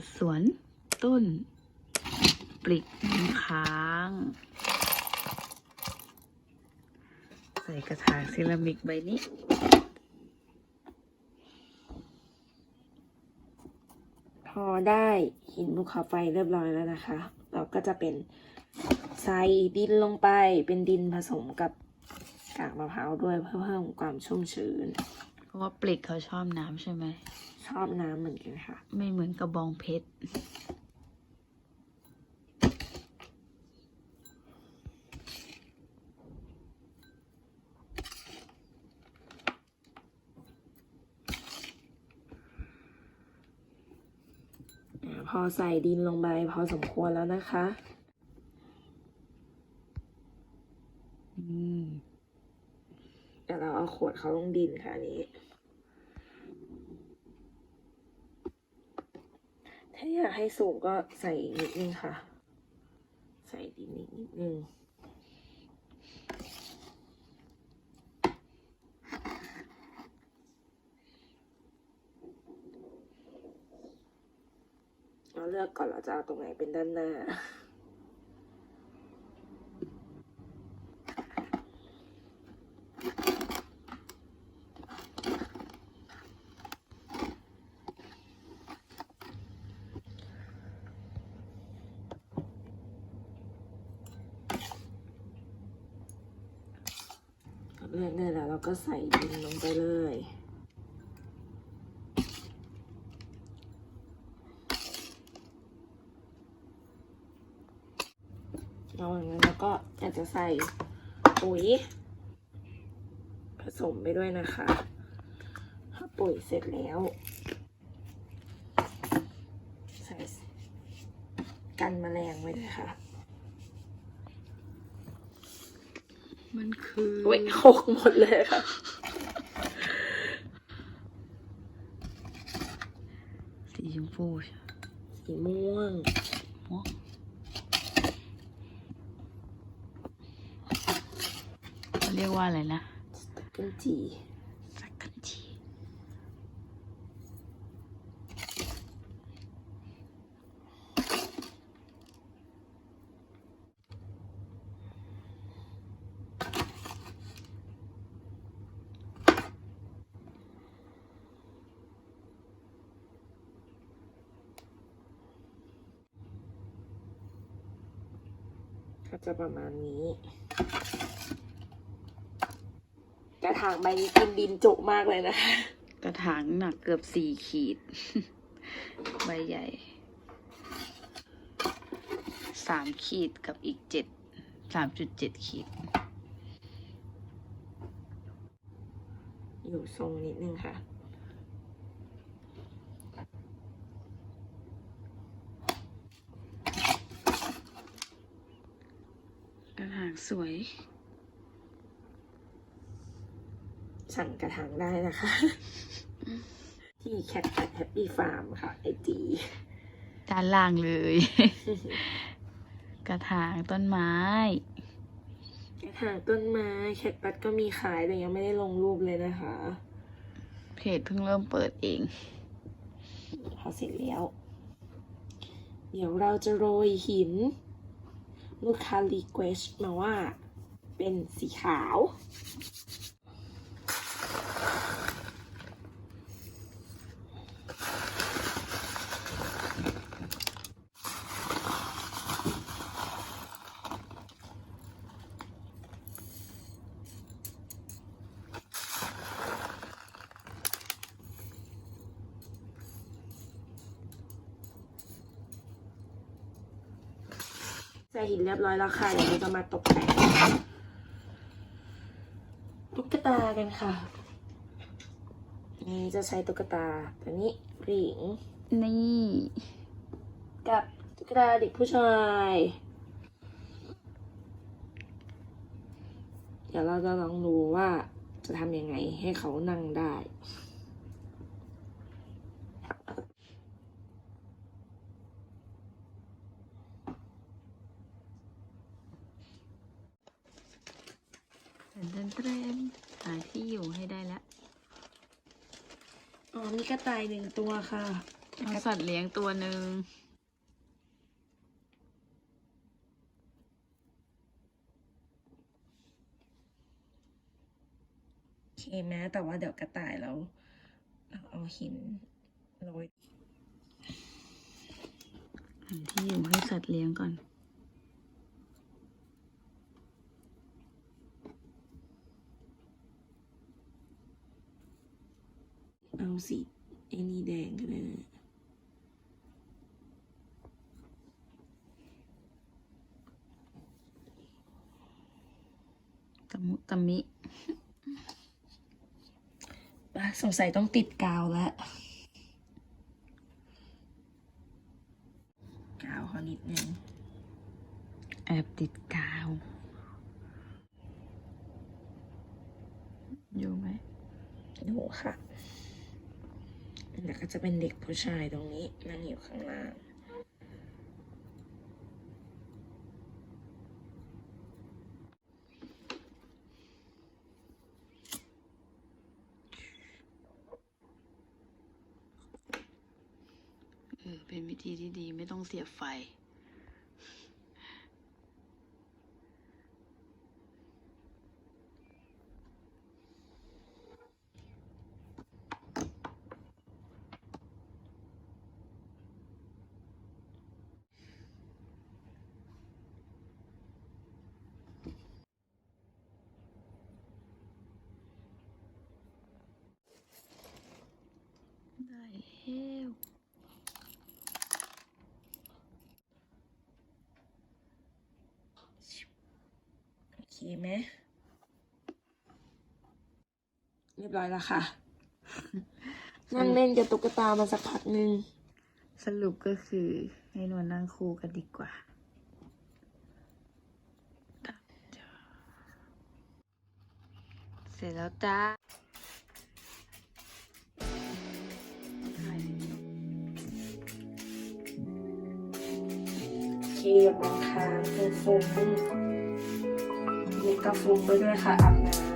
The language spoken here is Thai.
ดสวนต้น ปลิกค้าง ใส่กระถางเซรามิกใบนี้พอได้หินภูเขาไฟเรียบร้อยแล้วนะคะ เราก็จะเป็นใส่ดินลงไปเป็นดินผสมกับกากมะพร้าวด้วยเพื่อเพิ่มความชุ่มชื้น เพราะว่าปลิกเขาชอบน้ำใช่ไหม ชอบน้ำเหมือนกันค่ะ ไม่เหมือนกระบองเพชรอ่าพอใส่ดินลงไปพอสมควรแล้วนะคะ อืม เดี๋ยวเราเอาขวดเขาลงดินค่ะอันนี้ ถ้าอยากให้สูงก็ใส่นิดนึงค่ะ ใส่ดินนิดนึงเราเลือกก่อนเราจะเอาตรงไหนเป็นด้านหน้า เลือกได้แล้วเราก็ใส่ดินลงไปเลยระหว่างนั้นเราก็อาจจะใส่ปุ๋ย ผสมไปด้วยนะคะถ้าปุ๋ยเสร็จแล้ว ใส่กันแมลงไว้ด้วยค่ะ มันคือเว้ยหกหมดเลยค่ะ สีชมพูใช่ไหมสีม่วงม่วงเขาเรียกว่าอะไรนะกันจีสักกันที จะประมาณนี้ กระถางใบนี้กินดินจุมากเลยนะคะ กระถางหนักเกือบสี่ขีด ใบใหญ่สามขีดกับอีกเจ็ดสามจุดเจ็ดขีด อยู่ทรงนิดนึงค่ะ กระถาง สวย สั่งกระถางได้นะคะ ที่แคทแคทแฮปปี้ฟาร์มค่ะไอจีด้านล่างเลย กระถางต้นไม้ กระถางต้นไม้แคทปัดก็มีขายแต่ยังไม่ได้ลงรูปเลยนะคะ เพจเพิ่งเริ่มเปิดเองพอเสร็จแล้ว เดี๋ยวเราจะโรยหิน ลูกค้ารีเควสมาว่าเป็นสีขาว ส่หินเรียบร้อยแล้วค่ะเดี๋ยวเราจะมาตกแต่งตุ๊กตากันค่ะ นี่จะใช้ตุ๊กตาตัวนี้ผู้หญิงนี่ กับตุ๊กตาเด็กผู้ชาย เดี๋ยวเราจะลองดูว่าจะทำยังไงให้เขานั่งได้ เต้นเต้นเต้นหาที่อยู่ให้ได้แล้วอ๋อมีกระต่ายหนึ่งตัวค่ะ เอาสัตว์เลี้ยงตัวหนึ่งโอเคแม้แต่ว่าเดี๋ยวกระต่ายเราเราเอาหินโรยหาที่อยู่ให้สัตว์เลี้ยงก่อน เอาสีไอ้นี่แดงกันเลยนะตะมุตะมิอะสงสัยต้องติดกาวแล้วกาวเขานิดนึงแอบติดกาว อยู่ไหมดูค่ะ แล้วก็จะเป็นเด็กผู้ชายตรงนี้นั่งอยู่ข้างล่างเออเป็นวิธีที่ดีไม่ต้องเสียบไฟ แล้วโอเคไหมเรียบร้อยแล้วค่ะ นั่งเล่นกับตุ๊กตามาสักพักหนึ่ง สรุปก็คือให้นวลนั่งคู่กันดีกว่าเสร็จแล้วจ้า โอเคมองคางฟุ้งๆนี่ก็ฟุ้งไปด้วยค่ะอาบน้ำ